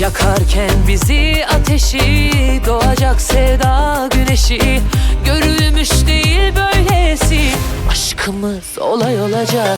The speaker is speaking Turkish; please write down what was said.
Yakarken bizi ateşi Doğacak sevda güneşi Görülmüş değil böylesi. Aşkımız olay olacak